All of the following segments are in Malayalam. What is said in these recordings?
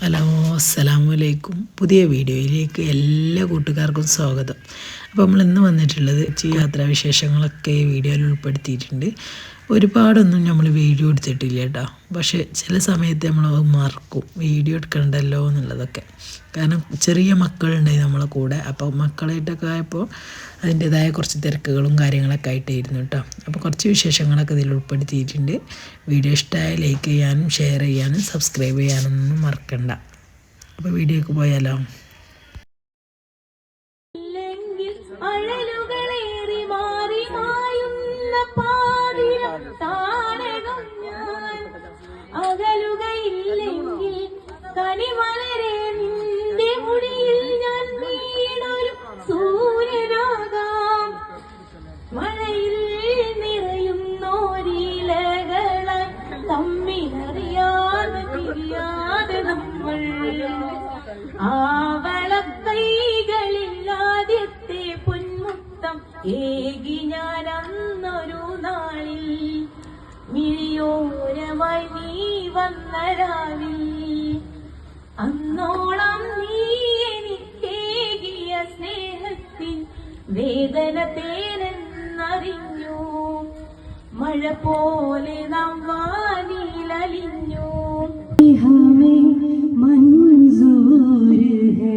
ഹലോ അസ്സലാമു അലൈക്കും പുതിയ വീഡിയോയിലേക്ക് എല്ലാ കൂട്ടുകാർക്കും സ്വാഗതം. അപ്പോൾ നമ്മൾ ഇന്ന് വന്നിട്ടുള്ളത് യാത്രാവിശേഷങ്ങളൊക്കെ ഈ വീഡിയോയിൽ ഉൾപ്പെടുത്തിയിട്ടുണ്ട്. ഒരുപാടൊന്നും നമ്മൾ വീഡിയോ എടുത്തിട്ടില്ല കേട്ടോ. പക്ഷേ ചില സമയത്ത് നമ്മൾ മറക്കും. വീഡിയോ എടുക്കണ്ടല്ലോ എന്നുള്ളതൊക്കെ. കാരണം ചെറിയ മക്കളുണ്ടായി നമ്മളെ കൂടെ. അപ്പോൾ മക്കളായിട്ടൊക്കെ ആയപ്പോൾ അതിന്റെതായ കുറച്ച് തിരക്കുകളും കാര്യങ്ങളൊക്കെ ആയിട്ടായിരുന്നു കേട്ടോ. അപ്പോൾ കുറച്ച് വിശേഷങ്ങളൊക്കെ ഇതിൽ ഉൾപ്പെടുത്തിയിട്ടുണ്ട്. വീഡിയോ ഇഷ്ടമായ ലൈക്ക് ചെയ്യാനും ഷെയർ ചെയ്യാനും സബ്സ്ക്രൈബ് ചെയ്യാനൊന്നും മറക്കണ്ട. അപ്പോൾ വീഡിയോക്ക് പോയാലോ? ഞാൻ അന്നൊരു നാളിൽ മിഴിയോരമായി നീ വന്ന രാവിൽ അന്നോളം നീ എനിക്കേകിയ സ്നേഹത്തിൽ വേദന തേനെന്നറിഞ്ഞു. മഴ പോലെ നാം വാനിലലിഞ്ഞു. ഹമേ മൻസൂർ ഹേ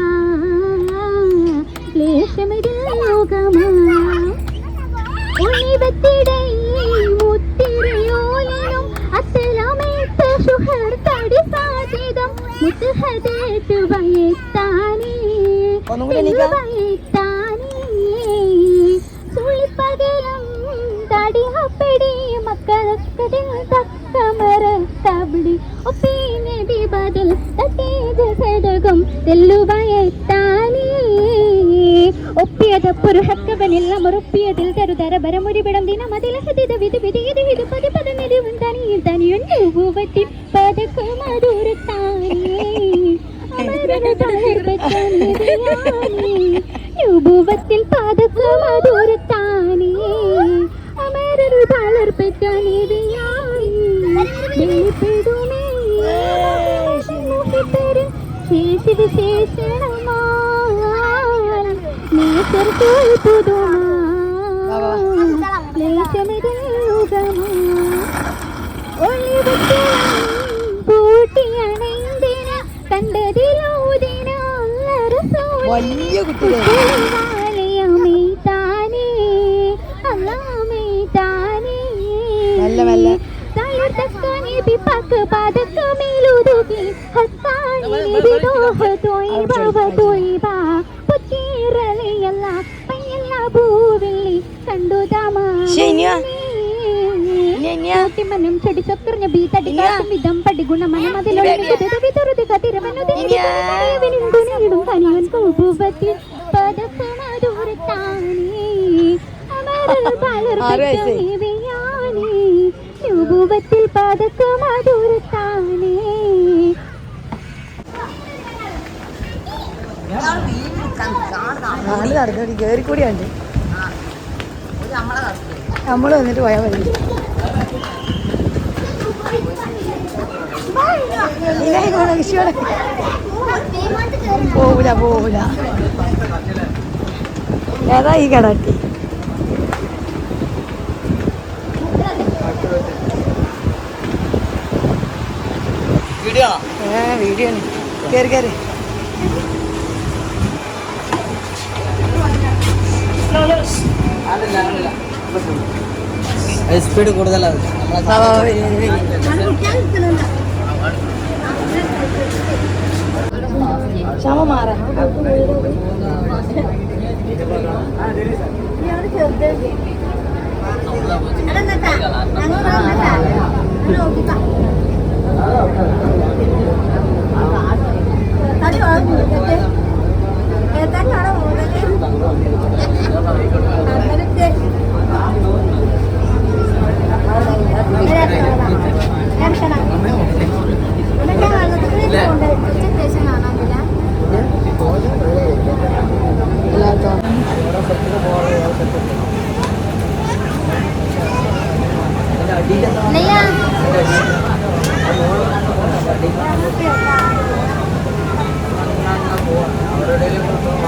ഒപ്പിയതപ്പൊരു ഹക്കവനില്ല വിധു പതി പദ രൂപത്തിൽ പാതക്കു മധുരത്താനേ അമരരു തളർപ്പെട്ട വെളിപ്പെടുമേ. ശേഷി വിശേഷണമാ നേച്ചർ പുതുമാ. ലേശമിതിൽ വലിയ കുട്ടികൾ താനേ അല്ലാമേ താനേ മെല്ലെ, മെല്ലെ. ശനിയാ? തമാ ഇനിയാ? മനം ചെടി ചൊക്കറിഞ്ഞ ബീ തടി വിധം പടി ഗുണമനം അതിലൊളിഞ്ഞു ഇനിയാ? കുതിരു വിതുറുതി കതിരവനുതി ഇനിയാ? വിനിൻ തുണിയിടും തനിയൻ പൂപത്തിൽ പദക്കുമധുരത്താനേ അമരൽ ആറ് വയസ്സ്. പലർപ്പയാനേ രൂപത്തിൽ പദക്കുമധുരത്താനേ നാല് നടന്നു കയറിക്കൂടി ഉണ്ട് വന്നിട്ട് പോയാൽ മതി. ഇല്ലേ, ഇങ്ങോട്ട് വിഷുവാണ്. പോവൂല പോവൂല. ഏതാ ഈ കടട്ടി ഏ വീഡിയോ കയറി കയറി സ്പീഡ് കൂടുതലാണ് ക്ഷമ മാറാം. ചെറുത് ഞങ്ങൾ നോക്കിക്കാം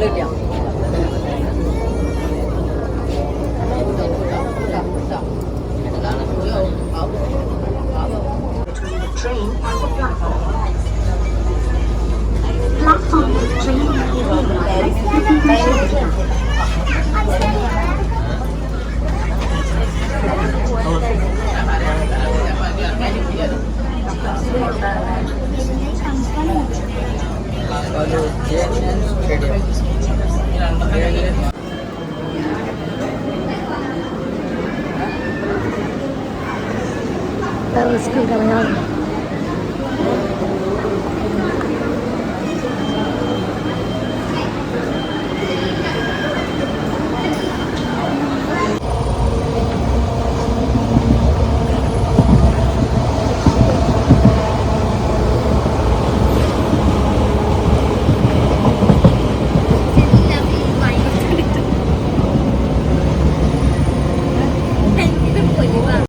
Lời വരി. ക്ഷമ മാറാം റിസ്ക് കളയാതെ